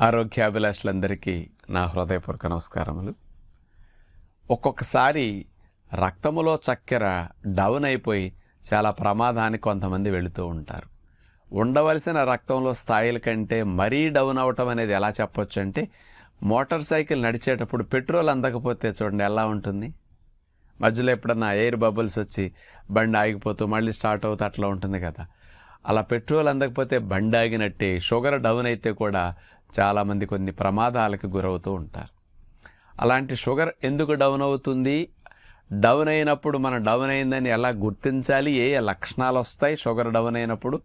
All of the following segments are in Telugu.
ఆరోగ్యాభిలాషులందరికీ నా హృదయపూర్వక నమస్కారములు. ఒక్కొక్కసారి రక్తములో చక్కెర డౌన్ అయిపోయి చాలా ప్రమాదానికి కొంతమంది వెళుతూ ఉంటారు. ఉండవలసిన రక్తంలో స్థాయిల కంటే మరీ డౌన్ అవటం అనేది ఎలా చెప్పొచ్చు అంటే మోటార్ సైకిల్ నడిచేటప్పుడు పెట్రోల్ అందకపోతే చూడండి ఎలా ఉంటుంది? మధ్యలో ఎప్పుడన్నా ఎయిర్ బబుల్స్ వచ్చి బండి ఆగిపోతూ మళ్ళీ స్టార్ట్ అవుతూ అట్లా ఉంటుంది కదా. అలా పెట్రోల్ అందకపోతే బండి ఆగినట్టే షుగర్ డౌన్ అయితే కూడా చాలామంది కొన్ని ప్రమాదాలకు గురవుతూ ఉంటారు. అలాంటి షుగర్ ఎందుకు డౌన్ అవుతుంది? డౌన్ అయినప్పుడు మనం డౌన్ అయిందని ఎలా గుర్తించాలి? ఏ లక్షణాలు వస్తాయి షుగర్ డౌన్ అయినప్పుడు?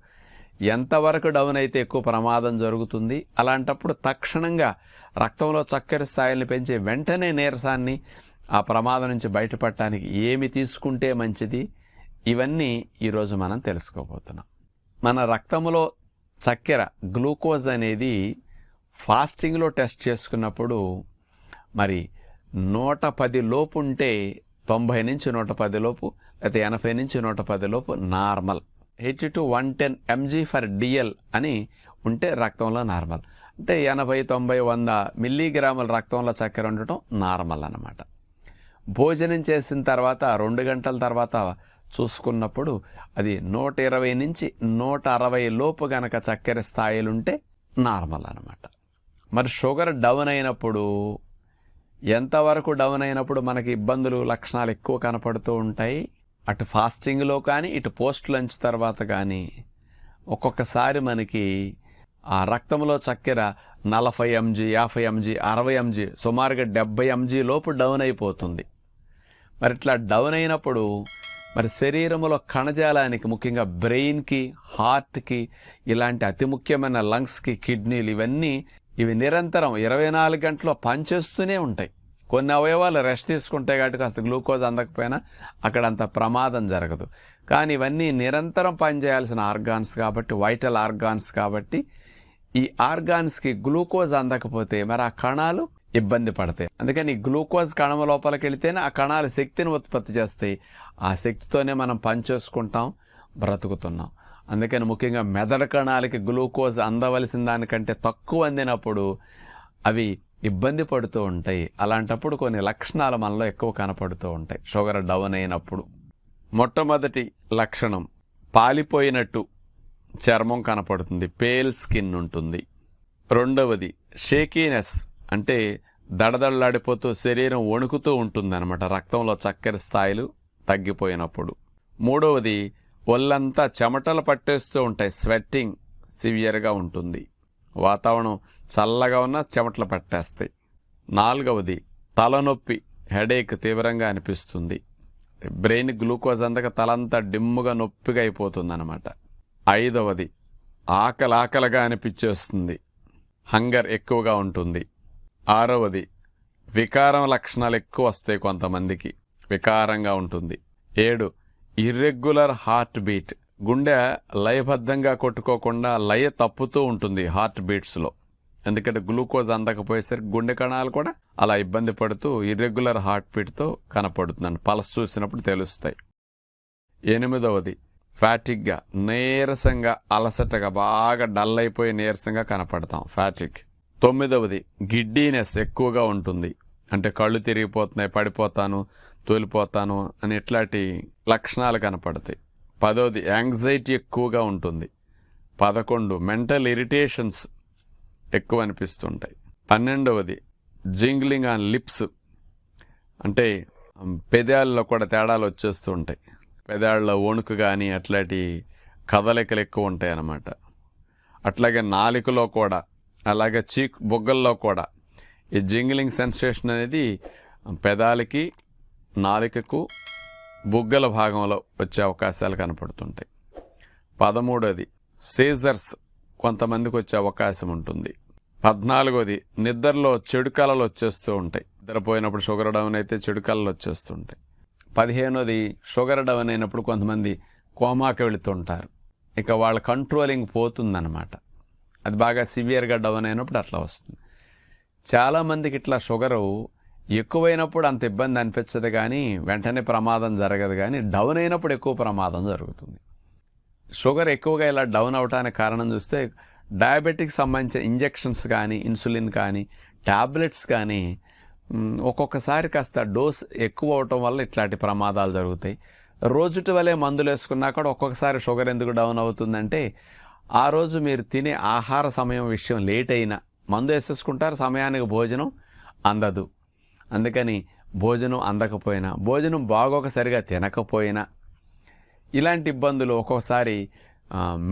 ఎంతవరకు డౌన్ అయితే ఎక్కువ ప్రమాదం జరుగుతుంది? అలాంటప్పుడు తక్షణంగా రక్తంలో చక్కెర స్థాయిని పెంచే వెంటనే నీరసాన్ని ఆ ప్రమాదం నుంచి బయటపడటానికి ఏమి తీసుకుంటే మంచిది? ఇవన్నీ ఈరోజు మనం తెలుసుకోబోతున్నాం. మన రక్తంలో చక్కెర గ్లూకోజ్ అనేది ఫాస్టింగ్లో టెస్ట్ చేసుకున్నప్పుడు మరి నూట పది లోపు ఉంటే తొంభై నుంచి నూట పది లోపు లేకపోతే ఎనభై నుంచి నూట పది లోపు normal. Eighty to one ten mg for dl అని ఉంటే రక్తంలో నార్మల్. అంటే ఎనభై తొంభై వంద మిల్లీగ్రాముల రక్తంలో చక్కెర ఉండటం నార్మల్ అనమాట భోజనం చేసిన తర్వాత రెండు గంటల తర్వాత చూసుకున్నప్పుడు అది నూట ఇరవై నుంచి నూట అరవై లోపు గనక చక్కెర స్థాయిలుంటే నార్మల్ అనమాట మరి షుగర్ డౌన్ అయినప్పుడు ఎంతవరకు డౌన్ అయినప్పుడు మనకి ఇబ్బందులు లక్షణాలు ఎక్కువ కనపడుతూ ఉంటాయి అటు ఫాస్టింగ్లో కానీ ఇటు పోస్ట్ లంచ్ తర్వాత కానీ ఒక్కొక్కసారి మనకి ఆ రక్తంలో చక్కెర నలభై ఎంజీ యాభై ఎంజీ అరవై ఎంజీ సుమారుగా డెబ్బై ఎంజీ లోపు డౌన్ అయిపోతుంది. మరి ఇట్లా డౌన్ అయినప్పుడు మరి శరీరంలో కణజాలానికి ముఖ్యంగా బ్రెయిన్కి హార్ట్కి ఇలాంటి అతి ముఖ్యమైన లంగ్స్కి కిడ్నీలు ఇవన్నీ ఇవి నిరంతరం ఇరవై నాలుగు గంటలు పనిచేస్తూనే ఉంటాయి. కొన్ని అవయవాలు రెస్ట్ తీసుకుంటే కాబట్టి కాస్త గ్లూకోజ్ అందకపోయినా అక్కడ అంత ప్రమాదం జరగదు. కానీ ఇవన్నీ నిరంతరం పనిచేయాల్సిన ఆర్గాన్స్ కాబట్టి వైటల్ ఆర్గాన్స్ కాబట్టి ఈ ఆర్గాన్స్కి గ్లూకోజ్ అందకపోతే మరి ఆ కణాలు ఇబ్బంది పడతాయి. అందుకని గ్లూకోజ్ కణం లోపలికి వెళితేనే ఆ కణాలు శక్తిని ఉత్పత్తి చేస్తాయి. ఆ శక్తితోనే మనం పనిచేసుకుంటాం బ్రతుకుతున్నాం. అందుకని ముఖ్యంగా మెదడు కణాలకి గ్లూకోజ్ అందవలసిన దానికంటే తక్కువ అందినప్పుడు అవి ఇబ్బంది పడుతూ ఉంటాయి. అలాంటప్పుడు కొన్ని లక్షణాలు మనలో ఎక్కువ కనపడుతూ ఉంటాయి. షుగర్ డౌన్ అయినప్పుడు. మొట్టమొదటి లక్షణం పాలిపోయినట్టు చర్మం కనపడుతుంది. పేల్ స్కిన్ ఉంటుంది. రెండవది షేకీనెస్ అంటే దడదడలాడిపోతూ శరీరం వణుకుతూ ఉంటుందన్నమాట. రక్తంలో చక్కెర స్థాయిలు తగ్గిపోయినప్పుడు. మూడవది ఒళ్ళంతా చెమటలు పట్టేస్తూ ఉంటాయి. స్వెట్టింగ్ సివియర్గా ఉంటుంది. వాతావరణం చల్లగా ఉన్నా చెమటలు పట్టేస్తాయి. నాలుగవది తలనొప్పి హెడేక్ తీవ్రంగా అనిపిస్తుంది. బ్రెయిన్ గ్లూకోజ్ అందక తలంతా డిమ్ముగా నొప్పిగా అయిపోతుందన్నమాట. ఐదవది ఆకలి ఆకలిగా అనిపించేస్తుంది హంగర్ ఎక్కువగా ఉంటుంది. ఆరవది వికారం లక్షణాలు ఎక్కువ వస్తాయి కొంతమందికి. వికారంగా ఉంటుంది. ఏడు ఇర్రెగ్యులర్ హార్ట్ బీట్. గుండె లయబద్ధంగా కొట్టుకోకుండా లయ తప్పుతూ ఉంటుంది హార్ట్ బీట్స్లో. ఎందుకంటే గ్లూకోజ్ అందకపోయేసరికి గుండె కణాలు కూడా అలా ఇబ్బంది పడుతూ ఇర్రెగ్యులర్ హార్ట్ బీట్తో కనపడుతుందండి పల్స్ చూసినప్పుడు తెలుస్తాయి. ఎనిమిదవది ఫ్యాటిక్గా నీరసంగా అలసటగా బాగా డల్ అయిపోయి నీరసంగా కనపడతాం. ఫ్యాటిక్ తొమ్మిదవది గిడ్డీనెస్ ఎక్కువగా ఉంటుంది. అంటే కళ్ళు తిరిగిపోతున్నాయి పడిపోతాను. తోలిపోతాను అని ఇట్లాంటి లక్షణాలు కనపడతాయి. పదోది యాంగ్జైటీ ఎక్కువగా ఉంటుంది. పదకొండు మెంటల్ ఇరిటేషన్స్ ఎక్కువ అనిపిస్తుంటాయి. పన్నెండవది జింగ్లింగ్ ఆన్ లిప్స్ అంటే పెదాల్లో కూడా తేడాలు వచ్చేస్తూ ఉంటాయి పెదాళ్ళలో వణుకు కానీ అట్లాంటి కదలికలు ఎక్కువ ఉంటాయి అన్నమాట అట్లాగే నాలికలో కూడా అలాగే చీక్ బొగ్గల్లో కూడా ఈ జింగిలింగ్ సెన్సేషన్ అనేది పెదాలకి నాలికకు బుగ్గల భాగంలో వచ్చే అవకాశాలు కనపడుతుంటాయి. పదమూడోది సీజర్స్ కొంతమందికి వచ్చే అవకాశం ఉంటుంది. పద్నాలుగోది నిద్రలో చెడు కళలు వచ్చేస్తూ ఉంటాయి. నిద్రపోయినప్పుడు షుగర్ డౌన్ అయితే చెడు కళలు వచ్చేస్తూ ఉంటాయి పదిహేనోది షుగర్ డౌన్ అయినప్పుడు కొంతమంది కోమాకి వెళుతుంటారు. ఇక వాళ్ళ కంట్రోలింగ్ పోతుందన్నమాట. అది బాగా సివియర్గా డౌన్ అయినప్పుడు అట్లా వస్తుంది. చాలామందికి ఇట్లా షుగరు ఎక్కువైనప్పుడు అంత ఇబ్బంది అనిపించదు కానీ వెంటనే ప్రమాదం జరగదు కానీ డౌన్ అయినప్పుడు ఎక్కువ ప్రమాదం జరుగుతుంది. షుగర్ ఎక్కువగా ఇలా డౌన్ అవడానికి కారణం చూస్తే డయాబెటిక్ సంబంధించిన ఇంజెక్షన్స్ కానీ ఇన్సులిన్ కానీ ట్యాబ్లెట్స్ కానీ ఒక్కొక్కసారి కాస్త డోస్ ఎక్కువ అవటం వల్ల ఇట్లాంటి ప్రమాదాలు జరుగుతాయి. రోజుటి వలె మందులు వేసుకున్నా కూడా ఒక్కొక్కసారి షుగర్ ఎందుకు డౌన్ అవుతుందంటే ఆ రోజు మీరు తినే ఆహార సమయం విషయం లేట్ అయినా మందు వేసేసుకుంటారు సమయానికి భోజనం అందదు. అందుకని భోజనం అందకపోయినా భోజనం బాగోక సరిగా తినకపోయినా ఇలాంటి ఇబ్బందులు ఒక్కొక్కసారి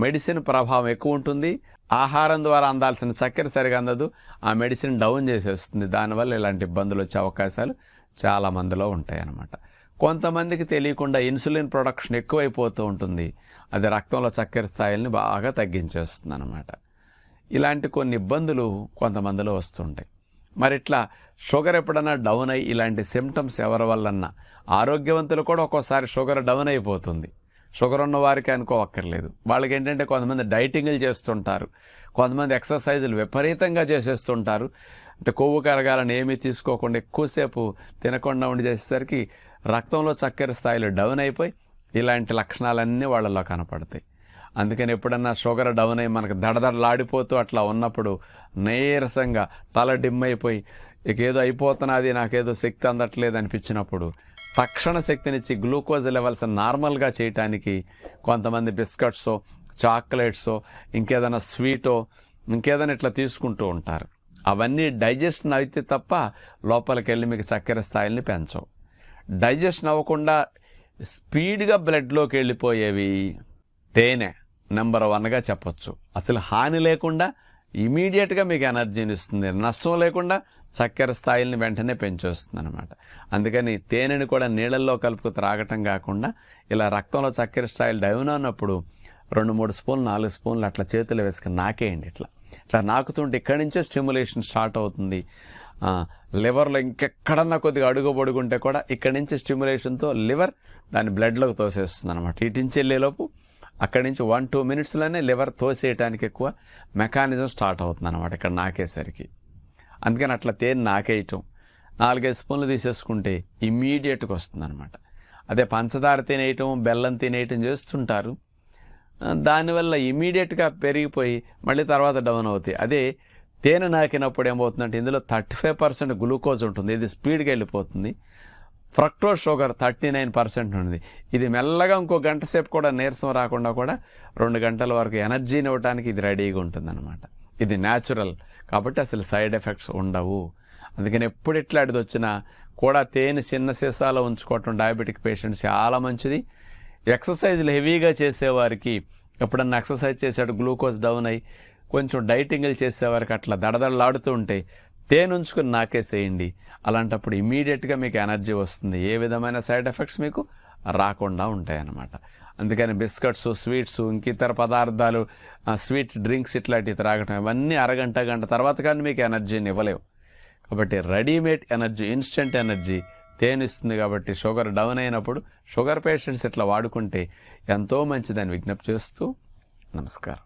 మెడిసిన్ ప్రభావం ఎక్కువ ఉంటుంది. ఆహారం ద్వారా అందాల్సిన చక్కెర సరిగా అందదు. ఆ మెడిసిన్ డౌన్ చేసేస్తుంది. దానివల్ల ఇలాంటి ఇబ్బందులు వచ్చే అవకాశాలు చాలా మందిలో ఉంటాయి అన్నమాట కొంతమందికి తెలియకుండా ఇన్సులిన్ ప్రొడక్షన్ ఎక్కువైపోతూ ఉంటుంది. అది రక్తంలో చక్కెర స్థాయిల్ని బాగా తగ్గించేస్తుంది అనమాట ఇలాంటి కొన్ని ఇబ్బందులు కొంతమందిలో వస్తుంటాయి. మరి ఇట్లా షుగర్ ఎప్పుడన్నా డౌన్ అయ్యి ఇలాంటి సిమ్టమ్స్ ఎవరి వల్లన్నా ఆరోగ్యవంతులు కూడా ఒక్కోసారి షుగర్ డౌన్ అయిపోతుంది. షుగర్ ఉన్న వారికి అనుకోవక్కర్లేదు. వాళ్ళకి ఏంటంటే కొంతమంది డైటింగ్లు చేస్తుంటారు. కొంతమంది ఎక్సర్సైజులు విపరీతంగా చేసేస్తుంటారు. అంటే కొవ్వు కరగాలని ఏమీ తీసుకోకుండా ఎక్కువసేపు తినకుండా ఉండి చేసేసరికి రక్తంలో చక్కెర స్థాయిలు డౌన్ అయిపోయి ఇలాంటి లక్షణాలన్నీ వాళ్ళలో కనపడతాయి. అందుకని ఎప్పుడన్నా షుగర్ డౌన్ అయ్యి మనకు దడదడలాడిపోతూ అట్లా ఉన్నప్పుడు నీరసంగా తల డిమ్ అయిపోయి అయిపోతున్నది నాకేదో శక్తి అందట్లేదు అనిపించినప్పుడు తక్షణ శక్తినిచ్చి గ్లూకోజ్ లెవెల్స్ నార్మల్గా చేయటానికి కొంతమంది బిస్కెట్సో చాక్లెట్సో ఇంకేదైనా స్వీటో ఇంకేదైనా ఇట్లా తీసుకుంటూ ఉంటారు. అవన్నీ డైజెషన్ అయితే తప్ప లోపలికి వెళ్ళి మీకు చక్కెర స్థాయిల్ని పెంచవు. డైజెషన్ అవ్వకుండా స్పీడ్గా బ్లడ్లోకి వెళ్ళిపోయేవి తేనె. నెంబర్ వన్గా చెప్పొచ్చు. అసలు హాని లేకుండా ఇమీడియట్గా మీకు ఎనర్జీని ఇస్తుంది. నష్టం లేకుండా చక్కెర స్థాయిల్ని వెంటనే పెంచేస్తుంది అనమాట అందుకని తేనెని కూడా నీళ్ళల్లో కలుపుకు త్రాగటం కాకుండా ఇలా రక్తంలో చక్కెర స్థాయిలు డౌన్ అన్నప్పుడు రెండు మూడు స్పూన్లు నాలుగు స్పూన్లు అట్లా చేతులు వేసుకుని నాకేయండి ఇట్లా. ఇట్లా నాకుతుంటే ఇక్కడి నుంచే స్టిమ్యులేషన్ స్టార్ట్ అవుతుంది. లివర్లో ఇంకెక్కడన్నా కొద్దిగా అడుగు పొడుగుంటే కూడా ఇక్కడి నుంచి స్టిమ్యులేషన్తో లివర్ దాన్ని బ్లడ్లోకి తోసేస్తుంది అనమాట ఇటు నుంచి వెళ్ళేలోపు అక్కడి నుంచి వన్ టూ మినిట్స్లోనే లివర్ తోసేయటానికి ఎక్కువ మెకానిజం స్టార్ట్ అవుతుంది అనమాట ఇక్కడ నాకేసరికి. అందుకని అట్లా తేనె నాకేయటం. నాలుగైదు స్పూన్లు తీసేసుకుంటే ఇమ్మీడియట్గా వస్తుంది అనమాట అదే పంచదార తినేయటం బెల్లం తినేయటం చేస్తుంటారు. దానివల్ల ఇమీడియట్గా పెరిగిపోయి మళ్ళీ తర్వాత డౌన్ అవుతాయి. అదే తేనె నాకినప్పుడు ఏమవుతుందంటే ఇందులో థర్టీ ఫైవ్ పర్సెంట్ గ్లూకోజ్ ఉంటుంది. ఇది స్పీడ్గా వెళ్ళిపోతుంది. Fructose sugar thirty nine percent ఉంది ఇది మెల్లగా ఇంకో గంట సేపు కూడా నీరసం రాకుండా కూడా రెండు గంటల వరకు ఎనర్జీని ఇవ్వడానికి ఇది రెడీగా ఉంటుందన్నమాట. ఇది న్యాచురల్ కాబట్టి అసలు సైడ్ ఎఫెక్ట్స్ ఉండవు. అందుకని ఎప్పుడు ఇట్లాంటిది వచ్చినా కూడా తేనె చిన్న సీసాలో ఉంచుకోవటం డయాబెటిక్ పేషెంట్స్ చాలా మంచిది. ఎక్సర్సైజ్లు హెవీగా చేసేవారికి ఎప్పుడన్నా ఎక్సర్సైజ్ చేసాడు గ్లూకోజ్ డౌన్ అయ్యి కొంచెం డైటింగ్లు చేసేవారికి అట్లా దడదడలాడుతూ ఉంటాయి తేనె ఉంచుకుని నాకేసేయండి అలాంటప్పుడు ఇమీడియట్గా మీకు ఎనర్జీ వస్తుంది. ఏ విధమైన సైడ్ ఎఫెక్ట్స్ మీకు రాకుండా ఉంటాయి అన్నమాట అందుకని బిస్కెట్స్ స్వీట్స్ ఇంక ఇతర పదార్థాలు స్వీట్ డ్రింక్స్ ఇట్లాంటివి త్రాగటం ఇవన్నీ అరగంట గంట తర్వాత కానీ మీకు ఎనర్జీని ఇవ్వలేవు. కాబట్టి రెడీమేడ్ ఎనర్జీ ఇన్స్టెంట్ ఎనర్జీ తేనిస్తుంది కాబట్టి షుగర్ డౌన్ అయినప్పుడు షుగర్ పేషెంట్స్ ఇట్లా వాడుకుంటే ఎంతో మంచిదని విజ్ఞప్తి చేస్తూ నమస్కారం.